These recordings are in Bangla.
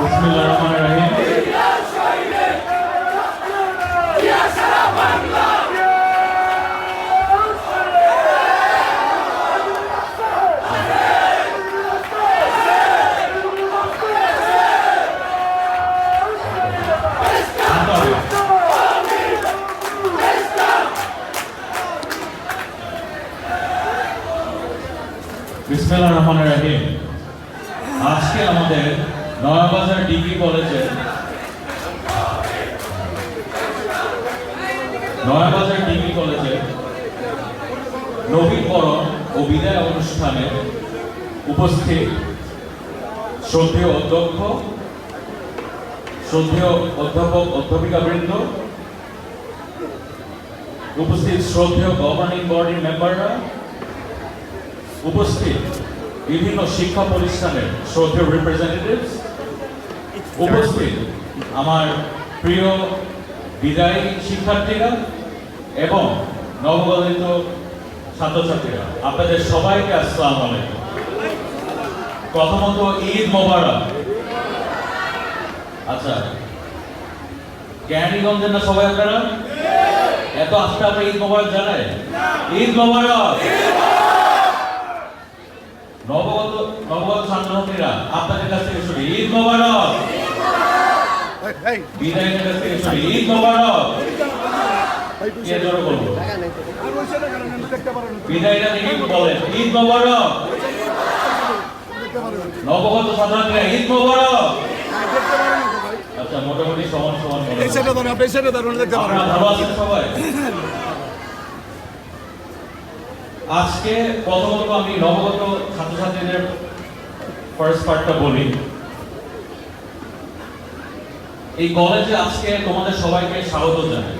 বিসমিল্লাহির রহমানির রহিম। বিসমিল্লাহির রহমানির রহিম আজকে আমাদের নয়াবাজার ডিগ্রি কলেজের নয়াবাজার ডিগ্রি কলেজে নবীকরণ ও বিদায় অনুষ্ঠানে উপস্থিত শ্রদ্ধেয় অধ্যক্ষ, শ্রদ্ধেয় অধ্যাপক অধ্যাপিকা বৃন্দ উপস্থিত শ্রদ্ধেয় গভর্নিং বডির মেম্বাররা উপস্থিত বিভিন্ন শিক্ষা প্রতিষ্ঠানের শ্রদ্ধেয় রিপ্রেজেন্টেটিভস উপস্থিত আমার প্রিয় বিদায়ী শিক্ষার্থীরা এবং নবগঠিত ছাত্রছাত্রীরা, আপনাদের সবাইকে আসসালাম আলাইকুম। প্রথমত ঈদ মোবারক। আচ্ছা ক্যান্ডিগঞ্জের না সবাই আপনারা? এত আস্তে আপনার ঈদ মোবারক জানায়? ঈদ মোবারক! নবগত নবগত ছাত্রছাত্রীরা, আপনাদের কাছ থেকে শুনি, ঈদ মোবারক! ঈদ মোবারক। ঈদ মোবারক। নবগত ঈদ মোবারক। আচ্ছা মোটামুটি সমান সমান এই সাইডে দাঁড়ান আপনি এই সাইডে দেখতে পারেন ভালো আছেন সবাই? আজকে প্রথমত আমি নবগত ছাত্রছাত্রীদের ফার্স্ট পার্টটা বলি। এই কলেজে আজকে তোমাদের সবাইকে স্বাগত জানাই।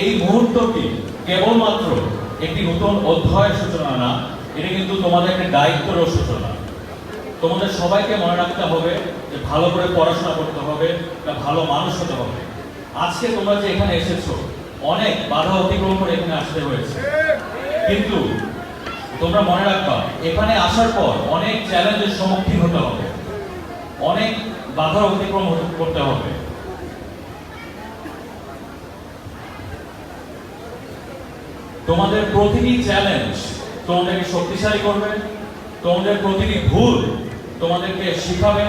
এই মুহূর্তটি কেবলমাত্র একটি নতুন অধ্যায়ের সূচনা না, এটা কিন্তু তোমাদের একটা দায়িত্বেরও সূচনা। তোমাদের সবাইকে মনে রাখতে হবে যে ভালো করে পড়াশোনা করতে হবে একটা ভালো মানুষ হতে হবে। আজকে তোমরা যে এখানে এসেছ, অনেক বাধা অতিক্রম করে এখানে আসতে হয়েছে। কিন্তু তোমরা মনে রাখবা, এখানে আসার পর অনেক চ্যালেঞ্জের সম্মুখীন হতে হবে। বাধা অতিক্রম করতে হবে। তোমাদের প্রতিটি চ্যালেঞ্জ তোমাদেরকে শক্তিশালী করবে, তোমাদের প্রতিটি ভুল তোমাদেরকে শিখাবে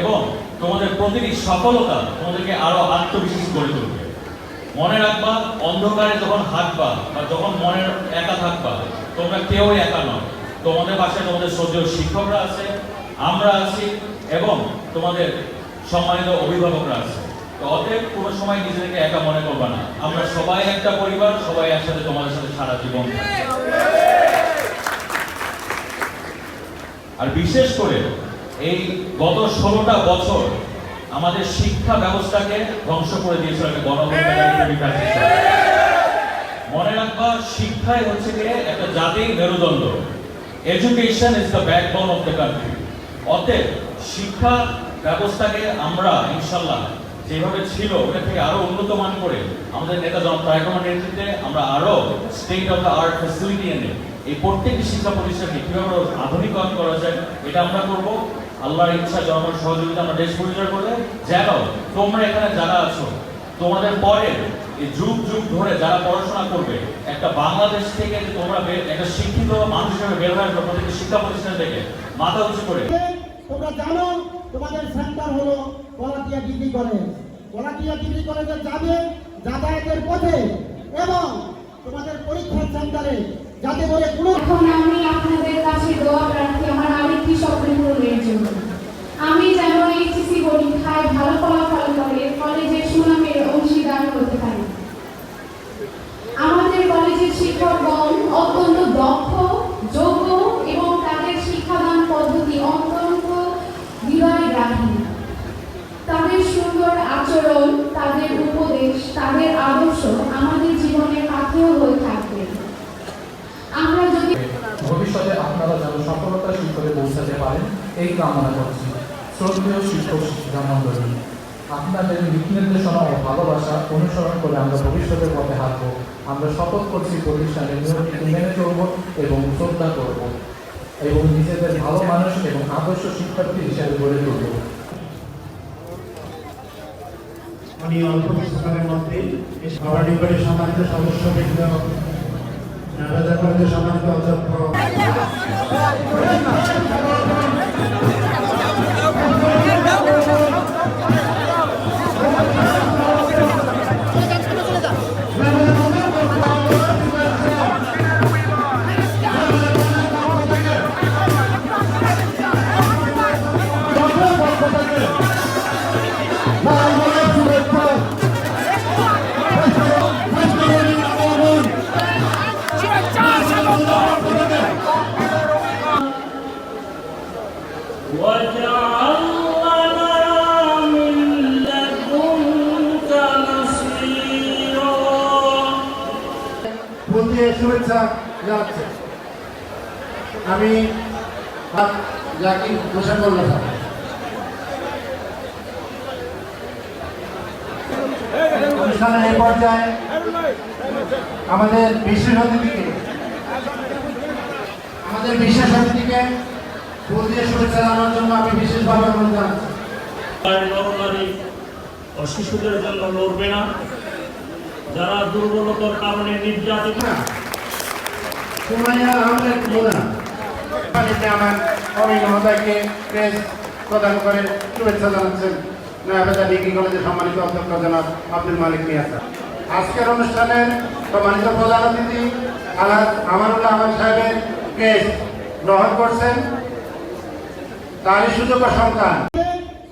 এবং তোমাদের প্রতিটি সফলতা তোমাদেরকে আরও আত্মবিশ্বাস গড়ে তুলবে। মনে রাখবা, অন্ধকারে যখন হাঁটবা বা যখন মনের একা থাকবা, তোমরা কেউই একা নয় তোমাদের পাশে তোমাদের শ্রদ্ধেয় শিক্ষকরা আছে, আমরা আছি এবং তোমাদের সম্মানিত অভিভাবকরা আছে। তো অতএব কোনো সময় নিজেদেরকে একা মনে করবা না। আমরা সবাই একটা পরিবার, সবাই একসাথে তোমাদের সাথে সারা জীবন আর বিশেষ করে এই গত ষোলোটা বছর আমাদের শিক্ষা ব্যবস্থাকে ধ্বংস করে দিয়েছিল। মনে রাখবা, শিক্ষাই হচ্ছে গিয়ে একটা জাতির মেরুদণ্ড। Education is the backbone of the country অতএব শিক্ষা ব্যবস্থাকে আমরা, ইনশাল্লাহ, যেভাবে ছিল, ওটা থেকে আরও উন্নত মান করে আমাদের নেতা জন তারেকমার নেতৃত্বে আমরা আরও state of the art facility এনে এই প্রত্যেকটি শিক্ষা প্রতিষ্ঠানকে কীভাবে আরও আধুনিকায়ন করা যায়, এটা আমরা করব। আল্লাহর ইচ্ছা জনগণের সহযোগিতা আমরা দেশ পরিচয় করলে যেন তোমরা এখানে যারা আছো, তোমাদের পরে এই যুগ যুগ ধরে যারা পড়াশোনা করবে, একটা বাংলাদেশ থেকে তোমরা একটা শিক্ষিত মানুষ হিসেবে বের হয়ে প্রত্যেকটি শিক্ষা প্রতিষ্ঠান থেকে মাথা উঁচু করে। তোমরা জানো, তোমাদের সেন্টার হলো Galatia degree college. Galatia degree কলেজে যাবে যাতায়াতের পথে এবং তোমাদের পরীক্ষার সেন্টারে যাতে করে কোনো এখন আমি আপনাদের কাছে দোয়া প্রার্থী, আমার আরেকটি স্বপ্ন পূরণের জন্য। আমি যেন এইচএসসি পরীক্ষায় ভালো ফলাফল করে কলেজের সুনামের অংশীদার হতে পারি আমাদের কলেজের শিক্ষকগণ অত্যন্ত দক্ষ যোগ্য এবং তাদের শিক্ষাদান পদ্ধতি অত্যন্ত হৃদয়গ্রাহী তাদের সুন্দর আচরণ তাদের উপদেশ তাদের আদর্শ আমাদের জীবনের পাথেয় হয়ে থাকবে আমরা যদি ভবিষ্যতে আপনারা যেন সফলতার শিখরে পৌঁছাতে পারেন, এই কামনা করছি। শ্রদ্ধেয় শিক্ষক শিক্ষিকা মন্ডলী আপনাদের দিক নির্দেশনা ও ভালোবাসা অনুসরণ করে আমরা ভবিষ্যতের পথে হাঁটবো। আমরা শপথ করছি প্রতিষ্ঠানে নিয়মনীতি মেনে চলব এবং শ্রদ্ধা করব এবং নিজেদের ভালো মানুষ এবং আদর্শ শিক্ষার্থী হিসেবে গড়ে তুলব। আমি অল্প কিছুক্ষণের মধ্যে এই সবার নিকটে সম্মানিত সদস্য নারাজা কলেজের সম্মানিত অধ্যক্ষ। শুভেচ্ছা জানাচ্ছে। আমি জাকির হোসেন মোল্লা অনুষ্ঠানের এই পর্যায়ে আমাদের বিশেষ অতিথিকে আমাদের বিশেষ অতিথিকে দিয়ে শুভেচ্ছা জানানোর জন্য আমি বিশেষভাবে অনুরোধ জানাচ্ছি নরনারী ও শিশুদের জন্য লড়বে না। যারা দুর্বলতার কারণে নির্যাতিত সুমাইয়া আহমেদ মোনা পানিতে আমার অমিন মহোদয়কে প্রেস প্রদান করে শুভেচ্ছা জানাচ্ছেন নয়াবাজার ডিগ্রি কলেজের সম্মানিত অধ্যক্ষ জনাব আব্দুল মালিক মিয়াসা আজকের অনুষ্ঠানের সম্মানিত প্রধান অতিথি আলাদ আমানুল্লাহ আহমদ সাহেবের কেস গ্রহণ করছেন। তারই সুযোগ্য সন্তান।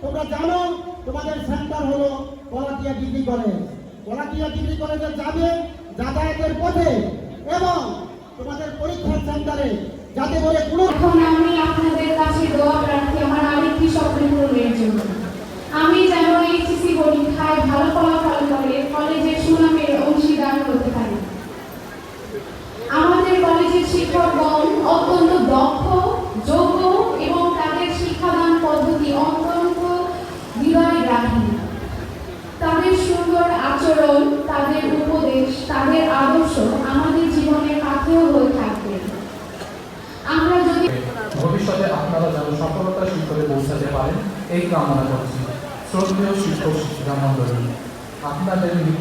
তোমরা জানো তোমাদের সেন্টার হলো Kalatia degree college. Kalatia degree কলেজে যাবে যাতায়াতের পথে এবং তোমাদের পরীক্ষার সেন্টারে যাতে করে কোনো এখন আমি আপনাদের কাছে দোয়া প্রার্থী আমার আরেকটি স্বপ্ন পূরণের জন্য। আমি যেন এইচএসসি পরীক্ষায় ভালো ফলাফল করে কলেজের সুনামের অংশীদার হতে পারি। আমাদের কলেজের শিক্ষকগণ অত্যন্ত দক্ষ যোগ্য এবং তাদের শিক্ষাদান পদ্ধতি অত্যন্ত হৃদয়গ্রাহী তাদের সুন্দর আচরণ তাদের উপদেশ তাদের আদর্শ আমাদের জীবনের পাথেয় হয়ে থাকবে আমরা যদি ভবিষ্যতে আপনারা যেন সফলতার শিখরে পৌঁছাতে পারেন এই কামনা করছি শ্রদ্ধেয় শিক্ষক শিক্ষিকা মন্ডলী আপনাদের দিক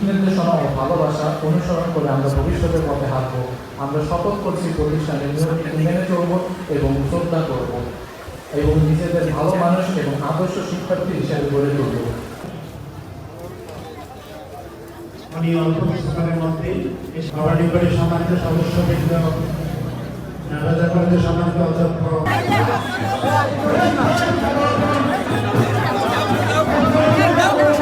ও ভালোবাসা অনুসরণ করে আমরা ভবিষ্যতের পথে হাঁটবো। আমরা শপথ করছি প্রতিষ্ঠানের নিয়মনীতি মেনে চলব এবং শ্রদ্ধা করব এবং নিজেদের ভালো মানুষ এবং আদর্শ শিক্ষার্থী হিসেবে গড়ে তুলব। আমি অল্প কিছুক্ষণের মধ্যে সবার নিকটে সম্মানিত সদস্য বৃন্দ সম্মানিত অধ্যক্ষ। Yeah, no.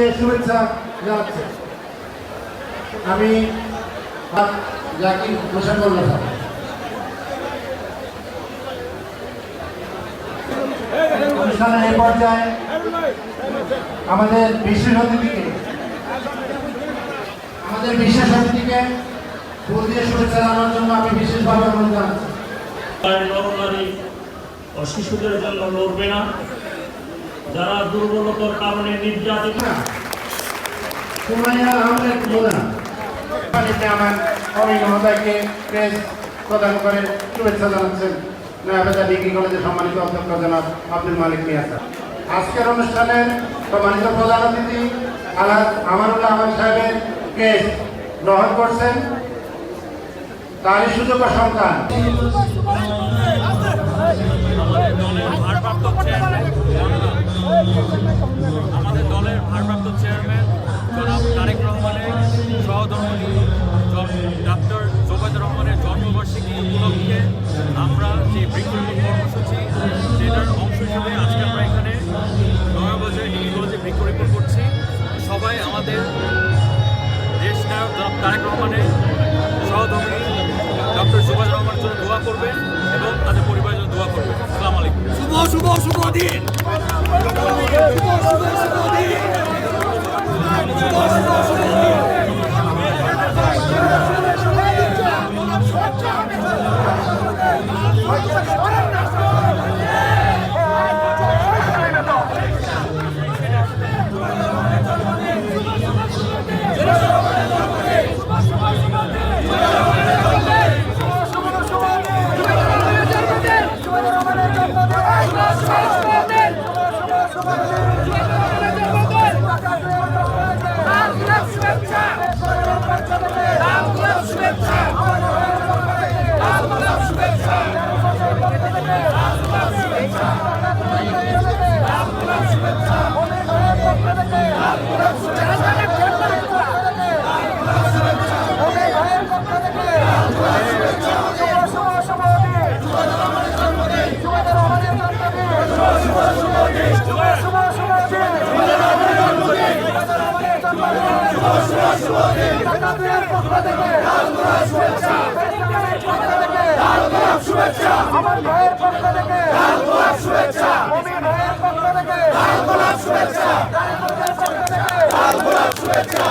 দিয়ে শুভেচ্ছা জানাচ্ছে। আমি জাকির হোসেন মোল্লা অনুষ্ঠানের এই পর্যায়ে আমাদের বিশেষ অতিথিকে আমাদের বিশেষ অতিথিকে ফুল দিয়ে শুভেচ্ছা জানানোর জন্য আমি বিশেষভাবে অনুরোধ জানাচ্ছি। শিশুদের জন্য লড়বে না। যারা দুর্বলতার কারণে নির্যাতিত সুমাইয়া আহমেদ মোনা আমার অমিন মহোদয়কে প্রেস প্রদান করে শুভেচ্ছা জানাচ্ছেন নয়াবাজার ডিগ্রি কলেজের সম্মানিত অধ্যক্ষ জনাব আব্দুল মালিক মিয়াসা আজকের অনুষ্ঠানের সম্মানিত প্রধান অতিথি আলাদ আমানুল্লাহ আহমদ সাহেবের কেস গ্রহণ করছেন তারই সুযোগ্য সন্তান আমাদের দলের ভারপ্রাপ্ত চেয়ারম্যান জনাব তারেক রহমানের সহধর্মী ডক্টর জোবায়দুর রহমানের জন্মবার্ষিকী উপলক্ষে আমরা যে বৃক্ষরোপণ কর্মসূচি সেটার অংশ হিসেবে আজকে আমরা এখানে নয়াবাজার ডিগ্রি কলেজে বৃক্ষরোপণ করছি। সবাই আমাদের দেশ নায়ক জনাব তারেক রহমানের সহধর্মী ডক্টর সুভাষ রহমানের জন্য দোয়া করবেন। আলাইকুম শুভ শুভ শুভ দিন। আমার ভাইয়ের পক্ষ থেকে শুভেচ্ছা অমি ভাইয়ের পক্ষ থেকে শুভেচ্ছা শুভেচ্ছা